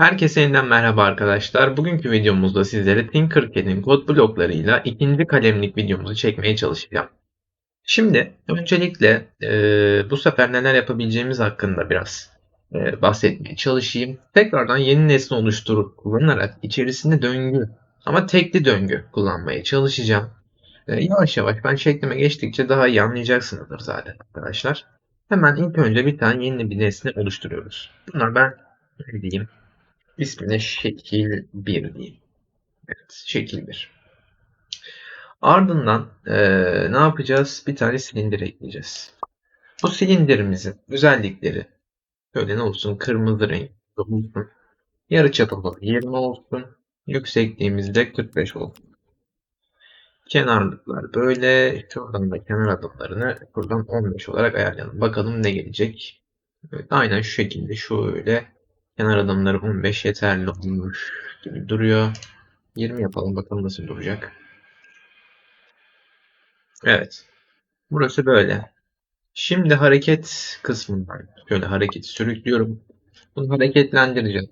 Herkese yeniden merhaba arkadaşlar. Bugünkü videomuzda sizlere Tinkercad'in kod bloklarıyla ikinci kalemlik videomuzu çekmeye çalışacağım. Şimdi öncelikle e, bu sefer neler yapabileceğimiz hakkında biraz e, bahsetmeye çalışayım. Tekrardan yeni nesne oluşturup kullanarak içerisinde döngü ama tekli döngü kullanmaya çalışacağım. E, yavaş yavaş ben şeklime geçtikçe daha iyi anlayacaksınızdır zaten arkadaşlar. Hemen ilk önce bir tane yeni bir nesne oluşturuyoruz. Bunlar ben ne diyeyim İsmine şekil 1 diyeyim. Evet, şekil 1. Ardından e, ne yapacağız? Bir tane silindir ekleyeceğiz. Bu silindirimizin özellikleri şöyle ne olsun? Kırmızı renk olsun. Yarı çapı 20 olsun. Yüksekliğimiz de 45 olsun. Kenarlıklar böyle. Şuradan da kenar adımlarını buradan 15 olarak ayarlayalım. Bakalım ne gelecek. Evet, aynen şu şekilde şöyle Kenar adımları 15 yeterli olmuş gibi duruyor. 20 yapalım bakalım nasıl duracak. Evet. Burası böyle. Şimdi hareket kısmından şöyle hareket sürüklüyorum. Bunu hareketlendireceğim.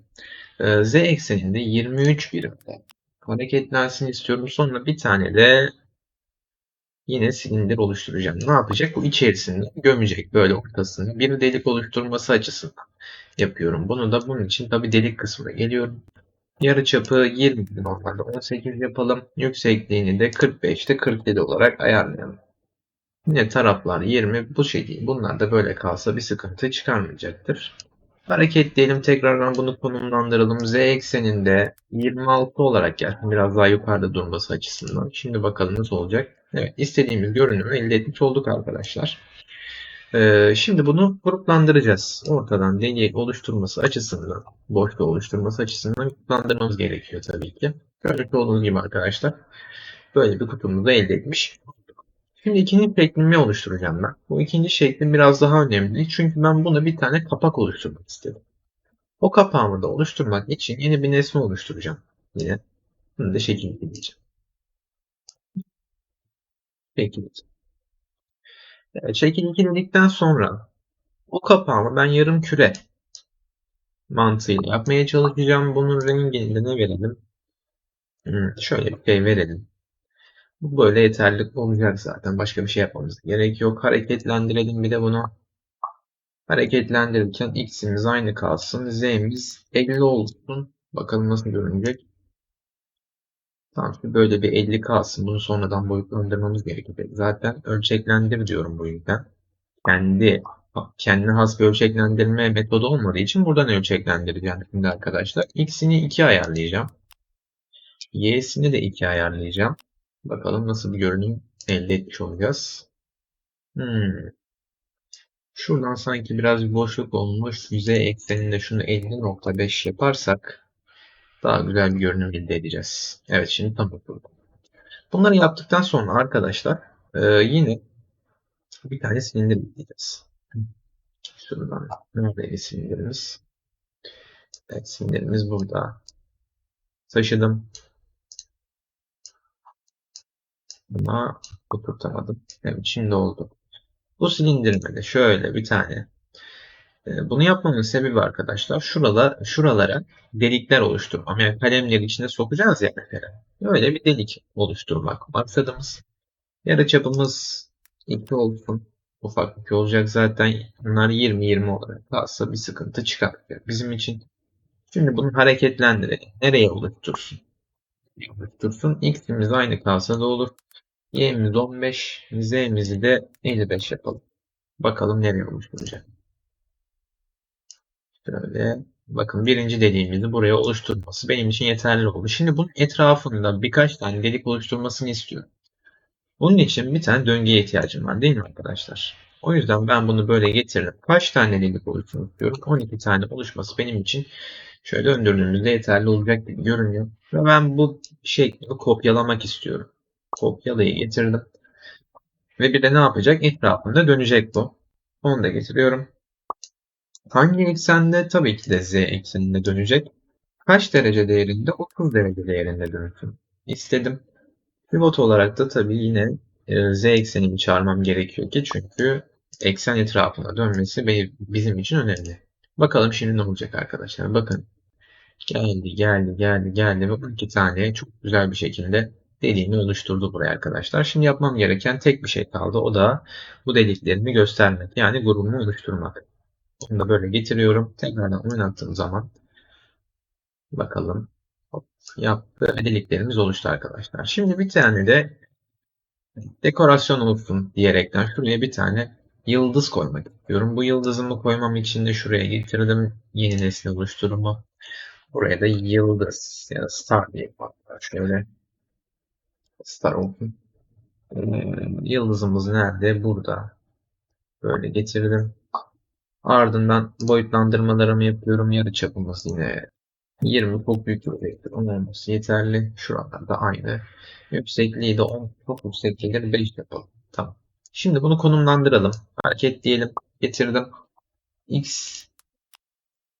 Ee, Z ekseninde 23 birimde hareketlensin istiyorum. Sonra bir tane de yine silindir oluşturacağım. Ne yapacak? Bu içerisinde gömecek böyle ortasını. Bir delik oluşturması açısından yapıyorum. Bunu da bunun için tabi delik kısmına geliyorum. Yarı çapı 20 normalde 18 yapalım. Yüksekliğini de 45'te 47 olarak ayarlayalım. Yine taraflar 20 bu şekilde. Bunlar da böyle kalsa bir sıkıntı çıkarmayacaktır. Hareketleyelim tekrardan bunu konumlandıralım. Z ekseninde 26 olarak gelsin. Biraz daha yukarıda durması açısından. Şimdi bakalım nasıl olacak. Evet istediğimiz görünümü elde etmiş olduk arkadaşlar. Ee, şimdi bunu gruplandıracağız. Ortadan deliği oluşturması açısından, boşluğu oluşturması açısından gruplandırmamız gerekiyor tabii ki. Görmüş olduğunuz gibi arkadaşlar. Böyle bir kutumuzu elde etmiş. Şimdi ikinci şeklimi oluşturacağım ben. Bu ikinci şeklim biraz daha önemli. Çünkü ben buna bir tane kapak oluşturmak istedim. O kapağımı da oluşturmak için yeni bir nesne oluşturacağım. Yine. Bunu da şekil diyeceğim. Şekil 2 dedikten sonra o kapağımı ben yarım küre mantığıyla yapmaya çalışacağım. Bunun rengini de ne verelim? Hmm, şöyle bir şey verelim. Bu böyle yeterli olacak zaten. Başka bir şey yapmamız gerek yok. Hareketlendirelim bir de bunu. Hareketlendirirken x'imiz aynı kalsın. z'imiz 50 olsun. Bakalım nasıl görünecek. Tamam şimdi böyle bir 50 kalsın. Bunu sonradan boyutlandırmamız gerekecek. Zaten ölçeklendir diyorum bu yüzden. Kendi kendine has bir ölçeklendirme metodu olmadığı için buradan ölçeklendireceğim şimdi arkadaşlar. X'ini 2 ayarlayacağım. Y'sini de 2 ayarlayacağım. Bakalım nasıl bir görünüm elde etmiş olacağız. Hmm. Şuradan sanki biraz bir boşluk olmuş. Yüzey ekseninde şunu 50.5 yaparsak daha güzel bir görünüm elde edeceğiz. Evet şimdi tam oturdum. Bunları yaptıktan sonra arkadaşlar e, yine bir tane silindir ekleyeceğiz. Şuradan neredeydi silindirimiz? Evet silindirimiz burada. Taşıdım. Ama oturtamadım. Evet şimdi oldu. Bu silindirime de şöyle bir tane bunu yapmamın sebebi arkadaşlar şurada, şuralara delikler oluşturmam. Yani kalemleri içine sokacağız ya mesela. Böyle bir delik oluşturmak maksadımız. Yarı çapımız 2 olsun. Ufak bir olacak zaten. Bunlar 20-20 olarak kalsa bir sıkıntı çıkartıyor bizim için. Şimdi bunu hareketlendirelim. Nereye oluştursun? Oluştursun. X'imiz aynı kalsa da olur. Y'imiz 15, Z'mizi de 55 yapalım. Bakalım nereye oluşturacak. Şöyle bakın birinci dediğimizi buraya oluşturması benim için yeterli oldu. Şimdi bunun etrafında birkaç tane delik oluşturmasını istiyorum. Bunun için bir tane döngüye ihtiyacım var değil mi arkadaşlar? O yüzden ben bunu böyle getirdim. Kaç tane delik oluşturmak istiyorum? 12 tane oluşması benim için şöyle döndürdüğümüzde yeterli olacak gibi görünüyor. Ve ben bu şekli kopyalamak istiyorum. Kopyalayı getirdim. Ve bir de ne yapacak? Etrafında dönecek bu. Onu da getiriyorum. Hangi eksende? Tabii ki de z ekseninde dönecek. Kaç derece değerinde? 30 derece değerinde dönsün. İstedim. Pivot olarak da tabii yine e, z eksenini çağırmam gerekiyor ki çünkü eksen etrafına dönmesi bizim için önemli. Bakalım şimdi ne olacak arkadaşlar. Bakın Geldi, geldi, geldi, geldi ve bu iki tane çok güzel bir şekilde deliğini oluşturdu buraya arkadaşlar. Şimdi yapmam gereken tek bir şey kaldı. O da bu deliklerimi göstermek. Yani grubumu oluşturmak. Bunu da böyle getiriyorum. Tekrardan oynattığım zaman bakalım. Hop, yaptı. Deliklerimiz oluştu arkadaşlar. Şimdi bir tane de dekorasyon olsun diyerekten şuraya bir tane yıldız koymak istiyorum. Bu yıldızımı koymam için de şuraya getirdim. Yeni nesne oluşturumu. Buraya da yıldız ya da star diye hatta şöyle star olsun. Ee, yıldızımız nerede? Burada. Böyle getirdim. Ardından boyutlandırmalarımı yapıyorum. Yarı çapımız yine 20 çok büyük olacaktır. Onun olması yeterli. Şuralarda aynı. Yüksekliği de 10 çok yüksek gelir. 5 yapalım. Tamam. Şimdi bunu konumlandıralım. Hareket diyelim. Getirdim. X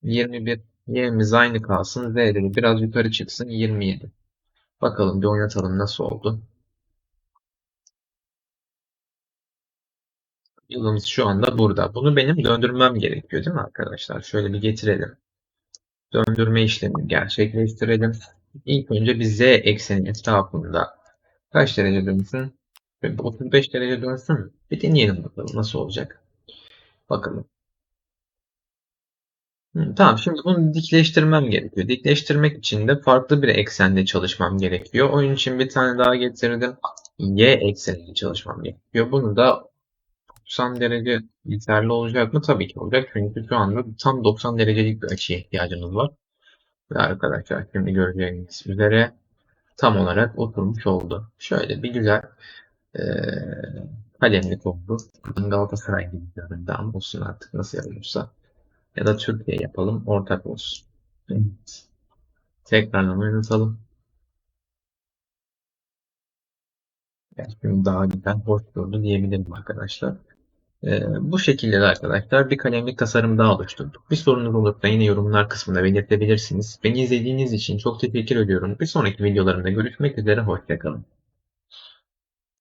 21 Y'miz aynı kalsın. Z'leri biraz yukarı çıksın. 27. Bakalım bir oynatalım nasıl oldu. Yılımız şu anda burada. Bunu benim döndürmem gerekiyor değil mi arkadaşlar? Şöyle bir getirelim. Döndürme işlemini gerçekleştirelim. İlk önce bir z ekseni etrafında kaç derece dönsün? 35 derece dönsün? Bir deneyelim bakalım nasıl olacak. Bakalım. Hı, tamam şimdi bunu dikleştirmem gerekiyor. Dikleştirmek için de farklı bir eksende çalışmam gerekiyor. Onun için bir tane daha getirdim. Y ekseninde çalışmam gerekiyor. Bunu da 90 derece yeterli olacak mı? Tabii ki olacak. Çünkü şu anda tam 90 derecelik bir açıya ihtiyacımız var. Ve arkadaşlar şimdi göreceğiniz üzere tam olarak oturmuş oldu. Şöyle bir güzel ee, kalemlik oldu. Galatasaray gibi göründü ama olsun artık nasıl yapılırsa. Ya da Türkiye yapalım ortak olsun. Evet. Tekrardan oynatalım. Yani daha güzel, hoş durdu diyebilirim arkadaşlar. Ee, bu şekilde de arkadaşlar bir kalemlik tasarım daha oluşturduk. Bir sorunuz olursa yine yorumlar kısmında belirtebilirsiniz. Beni izlediğiniz için çok teşekkür ediyorum. Bir sonraki videolarımda görüşmek üzere, hoşçakalın.